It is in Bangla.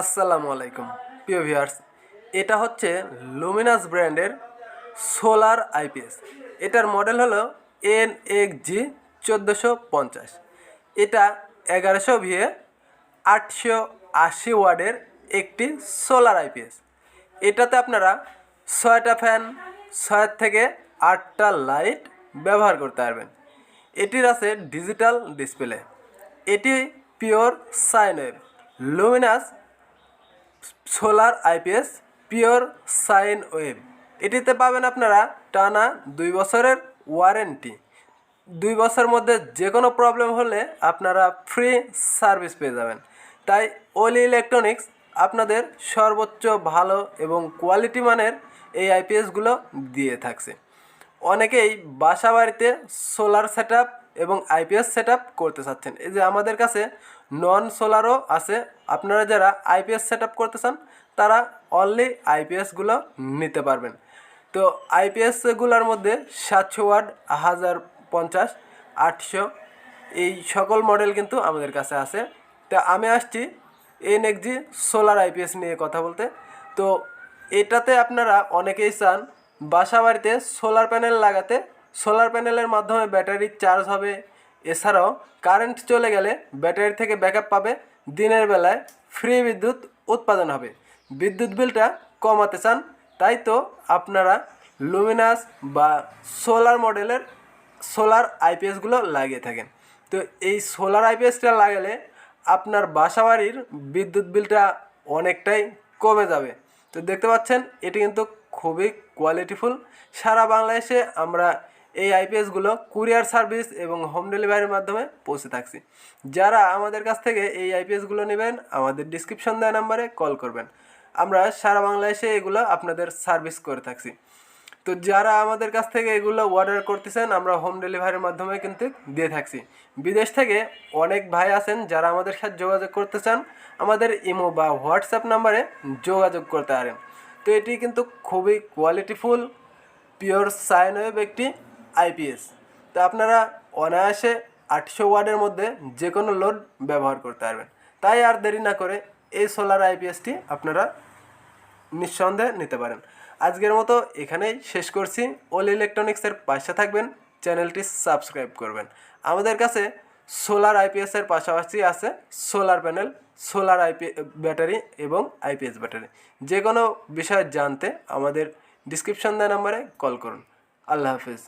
আসসালামু আলাইকুম। প্রিয় ভিউয়ার্স, এটা হচ্ছে লুমিনাস ব্র্যান্ডের সোলার আইপিএস এটার মডেল হলো এন এক জি চোদ্দোশো পঞ্চাশ। এটা এগারোশো ভিএ আটশো আশি ওয়ার্ডের একটি সোলার আইপিএস এটাতে আপনারা ছয়টা ফ্যান, ছয় থেকে আটটা লাইট ব্যবহার করতে পারবেন। এটির আছে ডিজিটাল ডিসপ্লে। এটি pure sine wave. Luminous solar IPS pure sine wave. এটিতে পাবেন আপনারা টানা দুই বছরের ওয়ারেন্টি। দুই বছরের মধ্যে যে কোনো প্রবলেম হলে আপনারা ফ্রি সার্ভিস পেয়ে যাবেন। তাই ওলি ইলেকট্রনিক্স আপনাদের সর্বোচ্চ ভালো এবং কোয়ালিটি মানের এই আইপিএসগুলো দিয়ে থাকছে। অনেকেই বাসা বাড়িতে সোলার সেট এবং আইপিএস সেট করতে চাচ্ছেন। এই যে আমাদের কাছে নন সোলারও আছে। আপনারা যারা আইপিএস সেট করতে চান, তারা অনলি আইপিএসগুলো নিতে পারবেন। তো আইপিএসগুলোর মধ্যে সাতশো ওয়াট, হাজার পঞ্চাশ, আটশো, এই সকল মডেল কিন্তু আমাদের কাছে আছে। তা আমি আসছি এন জি সোলার আইপিএস নিয়ে কথা বলতে। তো এটাতে আপনারা অনেকেই চান বাসা বাড়িতে সোলার প্যানেল লাগাতে সোলার প্যানেলের মাধ্যমে ব্যাটারি চার্জ হবে এছাড়াও কারেন্ট চলে গেলে ব্যাটারি থেকে ব্যাকআপ পাবে, দিনের বেলায় ফ্রি বিদ্যুৎ উৎপাদন হবে। বিদ্যুৎ বিলটা কমাতে চান, তাই তো আপনারা লুমিনাস বা সোলার মডেলের সোলার আইপিএসগুলো লাগিয়ে থাকেন। তো এই সোলার আইপিএসটা লাগালে আপনার বাসাবাড়ির বিদ্যুৎ বিলটা অনেকটাই কমে যাবে। তো দেখতে পাচ্ছেন, এটি কিন্তু খুবই কোয়ালিটিফুল সারা বাংলাদেশে আমরা এই আইপিএসগুলো কুরিয়ার সার্ভিস এবং হোম ডেলিভারির মাধ্যমে পৌঁছে থাকছি। যারা আমাদের কাছ থেকে এই আইপিএসগুলো নেবেন, আমাদের ডিসক্রিপশন দেওয়া নাম্বারে কল করবেন। আমরা সারা বাংলাদেশে এগুলো আপনাদের সার্ভিস করে থাকছি। তো যারা আমাদের কাছ থেকে এগুলো অর্ডার করতেছেন, আমরা হোম ডেলিভারির মাধ্যমে কিন্তু দিয়ে থাকছি। বিদেশ থেকে অনেক ভাই আছেন যারা আমাদের সাথে যোগাযোগ করতে চান, আমাদের ইমো বা হোয়াটসঅ্যাপ নাম্বারে যোগাযোগ করতে পারেন। তো এটি কিন্তু খুবই কোয়ালিটিফুল পিওর সাইন ওয়েভ একটি আইপিএস। তো আপনারা অনায়াসে আটশো ওয়ার্ডের মধ্যে যে কোনো লোড ব্যবহার করতে পারবেন। তাই আর দেরি না করে এই সোলার আইপিএসটি আপনারা নিঃসন্দেহে নিতে পারেন। আজকের মতো এখানেই শেষ করছি। ওল ইলেকট্রনিক্সের পাশে থাকবেন, চ্যানেলটি সাবস্ক্রাইব করবেন। আমাদের কাছে সোলার আইপিএসের পাশাপাশি আছে solar panel solar IP, battery এবং আইপিএস ব্যাটারি। যে কোনো বিষয় জানতে আমাদের ডিসক্রিপশন দেওয়া নাম্বারে কল করুন। আল্লাহ হাফিজ।